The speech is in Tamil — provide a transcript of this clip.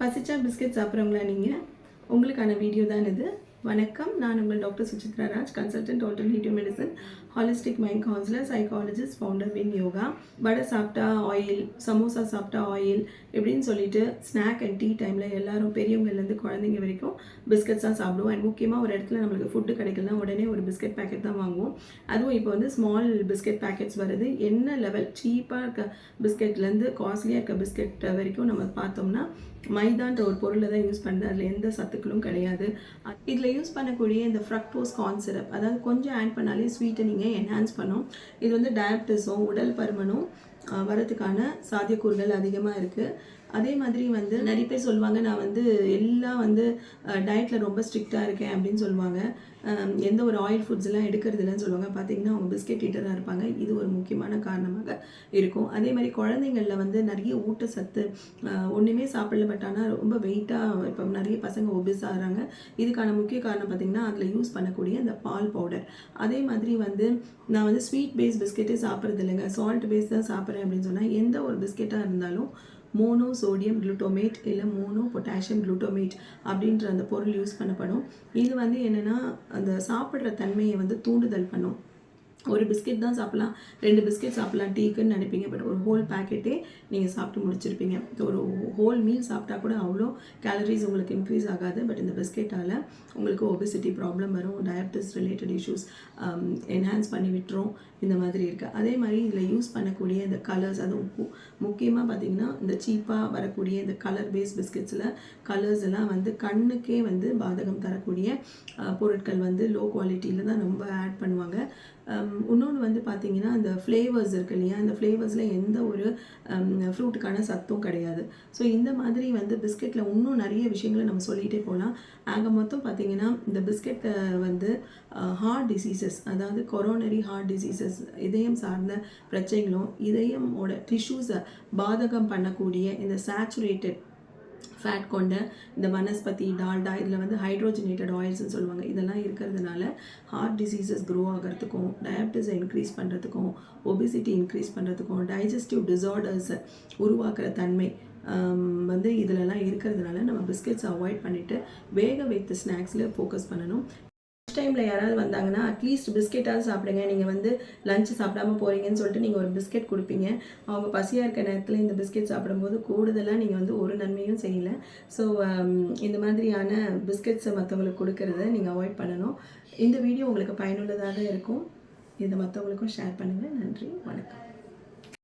பசிச்சா பிஸ்கட் சாப்பிட்றவங்களா நீங்கள் உங்களுக்கான வீடியோ தான் இது. வணக்கம். நான் உங்கள் doctor Suchitra Raj consultant alternative medicine holistic mind counsellor psychologist founder win yoga vada சாப்பிட்டா ஆயில் சமோசா சாப்பிட்டா ஆயில் இப்படின்னு சொல்லிட்டு ஸ்நாக் அண்ட் டீ டைமில் எல்லாரும் பெரியவங்கலேருந்து குழந்தைங்க வரைக்கும் பிஸ்கட்ஸ் தான் சாப்பிடுவோம். அண்ட் முக்கியமாக ஒரு இடத்துல நம்மளுக்கு ஃபுட்டு கிடைக்கலனா உடனே ஒரு பிஸ்கட் பேக்கெட் தான் வாங்குவோம். அதுவும் இப்போ வந்து ஸ்மால் பிஸ்கட் பேக்கெட்ஸ் வருது. என்ன லெவல் சீப்பாக இருக்க பிஸ்கெட்லேருந்து காஸ்ட்லியாக இருக்க பிஸ்கெட் வரைக்கும் நம்ம பார்த்தோம்னா மைதான்ற ஒரு பொருளை தான் யூஸ் பண்ணுறது அதில் எந்த சத்துக்களும் கிடையாது. இதில் யூஸ் பண்ணக்கூடிய இந்த ஃப்ரக்டோஸ் கார்ன் சிரப் அதாவது கொஞ்சம் ஆட் பண்ணாலே ஸ்வீட்டை நீங்கள் என்ஹான்ஸ் பண்ணும். இது வந்து டயபிட்டிஸும் உடல் பருமனும் வரதுக்கான சாத்தியக்கூறுகள் அதிகமாக இருக்குது அதே மாதிரி வந்து நிறைய பேர் சொல்லுவாங்க நான் வந்து எல்லாம் வந்து டயட்டில் ரொம்ப ஸ்ட்ரிக்டாக இருக்கேன் அப்படின்னு சொல்லுவாங்க. எந்த ஒரு ஆயில் ஃபுட்ஸ் எல்லாம் எடுக்கிறது இல்லைன்னு சொல்லுவாங்க. பார்த்தீங்கன்னா அவங்க பிஸ்கெட் ஈட்டராக இருப்பாங்க. இது ஒரு முக்கியமான காரணமாக இருக்கும். அதே மாதிரி குழந்தைங்களில் வந்து நிறைய ஊட்டச்சத்து ஒன்றுமே சாப்பிடல பட் ஆனால் ரொம்ப வெயிட்டாக இப்போ நிறைய பசங்க ஒபிஸ் ஆகிறாங்க. இதுக்கான முக்கிய காரணம் பார்த்தீங்கன்னா அதில் யூஸ் பண்ணக்கூடிய அந்த பால் பவுடர் அதே மாதிரி வந்து நான் வந்து ஸ்வீட் பேஸ் பிஸ்கெட்டே சாப்பிட்றது இல்லைங்க. சால்ட் பேஸ் தான் சாப்பிட்றேன் அப்படின்னு சொன்னால் எந்த ஒரு பிஸ்கெட்டாக இருந்தாலும் மோனோ சோடியம் குளுட்டோமேட் இல்லை மோனோ பொட்டாசியம் குளுட்டோமேட் அப்படின்ற அந்த பொருள் யூஸ் பண்ணப்படும். இது வந்து என்னென்னா அந்த சாப்பிட்ற தன்மையை வந்து தூண்டுதல் பண்ணும். ஒரு பிஸ்கெட் தான் சாப்பிட்லாம். ரெண்டு பிஸ்கெட் சாப்பிட்லாம். டீக்குன்னு நினைப்பீங்க. பட் ஒரு ஹோல் பேக்கெட்டே நீங்கள் சாப்பிட்டு முடிச்சிருப்பீங்க. ஒரு ஹோல் மீல் சாப்பிட்டா கூட அவ்வளோ கேலரிஸ் உங்களுக்கு இன்க்ரீஸ் ஆகாது. பட் இந்த பிஸ்கெட்டால் உங்களுக்கு ஒபிசிட்டி ப்ராப்ளம் வரும். டயபிட்டிஸ் ரிலேட்டட் இஷ்யூஸ் என்ஹான்ஸ் பண்ணி விட்டுரும். இந்த மாதிரி இருக்குது அதே மாதிரி இதில் யூஸ் பண்ணக்கூடிய இந்த கலர்ஸ் அதுவும் முக்கியமாக பார்த்தீங்கன்னா இந்த சீப்பாக வரக்கூடிய இந்த கலர் பேஸ் பிஸ்கெட்ஸில் கலர்ஸ் எல்லாம் வந்து கண்ணுக்கே வந்து பாதகம் தரக்கூடிய பொருட்கள் வந்து லோ குவாலிட்டியில் தான் ரொம்ப ஆட் பண்ணுவாங்க. Um, இன்னொன்று வந்து பார்த்தீங்கன்னா அந்த ஃப்ளேவர்ஸ் இருக்கு இல்லையா? அந்த ஃப்ளேவர்ஸில் எந்த ஒரு ஃப்ரூட்டுக்கான சத்தும் கிடையாது. ஸோ இந்த மாதிரி வந்து பிஸ்கெட்டில் இன்னும் நிறைய விஷயங்களை நம்ம சொல்லிகிட்டே போகலாம் ஆக மொத்தம் பார்த்தீங்கன்னா இந்த பிஸ்கெட்டை வந்து ஹார்ட் டிசீசஸ் அதாவது கொரோனரி ஹார்ட் டிசீசஸ் இதயம் சார்ந்த பிரச்சனைகளும் இதயமோட டிஷ்யூஸை பாதகம் பண்ணக்கூடிய இந்த சேச்சுரேட்டட் ஃபேட் கொண்ட இந்த வனஸ்பதி டால்டா இதில் வந்து ஹைட்ரோஜினேட்டட் ஆயில்ஸ்னு சொல்லுவாங்க. இதெல்லாம் இருக்கிறதுனால ஹார்ட் டிசீசஸ் க்ரோ ஆகிறதுக்கும் டயபிட்டிஸை இன்க்ரீஸ் பண்ணுறதுக்கும் ஒபிசிட்டி இன்க்ரீஸ் பண்ணுறதுக்கும் டைஜஸ்டிவ் டிசார்டர்ஸை உருவாக்குற தன்மை வந்து இதிலலாம் இருக்கிறதுனால நம்ம பிஸ்கெட்ஸ் அவாய்ட் பண்ணிவிட்டு வேக வைத்த ஸ்நாக்ஸில் ஃபோக்கஸ் பண்ணணும். லஞ்ச் டைமில் யாராவது வந்தாங்கன்னா அட்லீஸ்ட் பிஸ்கெட்டாவது சாப்பிடுங்க. நீங்கள் வந்து லஞ்ச் சாப்பிடாம போகிறீங்கன்னு சொல்லிட்டு நீங்கள் ஒரு பிஸ்கெட் கொடுப்பீங்க. அவங்க பசியாக இருக்க நேரத்தில் இந்த பிஸ்கெட் சாப்பிடும்போது கூடுதலாக நீங்கள் வந்து ஒரு நன்மையும் செய்யலை. ஸோ um, இந்த மாதிரியான பிஸ்கெட்ஸை மற்றவங்களுக்கு கொடுக்கறத நீங்கள் அவாய்ட் பண்ணணும். இந்த வீடியோ உங்களுக்கு பயனுள்ளதாக இருக்கும். இதை மற்றவங்களுக்கும் ஷேர் பண்ணுங்கள் நன்றி. வணக்கம்.